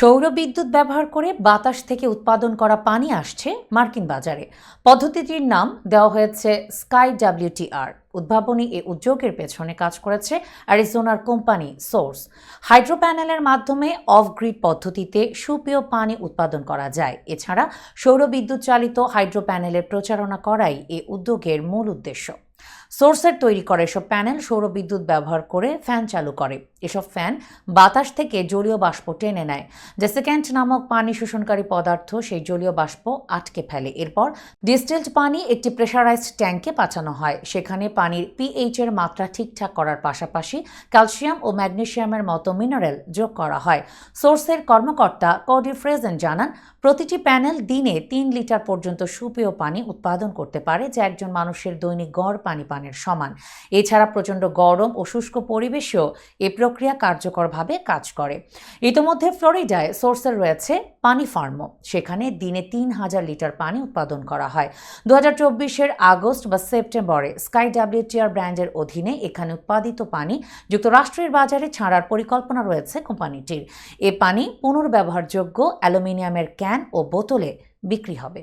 সৌর বিদ্যুৎ ব্যবহার করে বাতাস থেকে উৎপাদন করা পানি আসছে মার্কিন বাজারে। পদ্ধতিটির নাম দেওয়া হয়েছে স্কাই ডাব্লিউটিআর। উদ্ভাবনী এ উদ্যোগের পেছনে কাজ করেছে অ্যারিজোনার কোম্পানি সোর্স। হাইড্রো প্যানেলের মাধ্যমে অফ গ্রিড পদ্ধতিতে সুপেয় পানি উৎপাদন করা যায়। এছাড়া সৌর বিদ্যুৎ চালিত হাইড্রো প্যানেলের প্রচারণা করাই এ উদ্যোগের মূল উদ্দেশ্য। সোর্সের তৈরি করা এসব প্যানেল সৌরবিদ্যুৎ ব্যবহার করে ফ্যান চালু করে। এসব ফ্যান বাতাস থেকে জলীয় বাষ্প টেনে নেয়। ডেসিক্যান্ট নামক পানি শোষণকারী পদার্থ সেই জলীয় বাষ্প আটকে ফেলে। এরপর ডিস্টিলড পানি একটি প্রেশারাইজড ট্যাঙ্কে পাঠানো হয়। সেখানে পানির পিএইচ এর মাত্রা ঠিকঠাক করার পাশাপাশি ক্যালসিয়াম ও ম্যাগনেসিয়ামের মতো মিনারেল যোগ করা হয়। সোর্সের কর্মকর্তা কডি ফ্রেজেন জানান, প্রতিটি প্যানেল দিনে তিন লিটার পর্যন্ত সুপেয় পানি উৎপাদন করতে পারে, যা একজন মানুষের দৈনিক গড় পানি পানের সমান। এছাড়া প্রচণ্ড গরম ও শুষ্ক পরিবেশেও এ প্রক্রিয়া কার্যকরভাবে কাজ করে। ইতোমধ্যে ফ্লোরিডায় সোর্সের রয়েছে পানি ফার্মও। সেখানে দিনে তিন হাজার লিটার পানি উৎপাদন করা হয়। দু হাজার চব্বিশের আগস্ট বা সেপ্টেম্বরে স্কাই ডাব্লিউটিআর ব্র্যান্ডের অধীনে এখানে উৎপাদিত পানি যুক্তরাষ্ট্রের বাজারে ছাড়ার পরিকল্পনা রয়েছে কোম্পানিটির। এ পানি পুনর্ব্যবহারযোগ্য অ্যালুমিনিয়ামের ক্যান ও বোতলে বিক্রি হবে।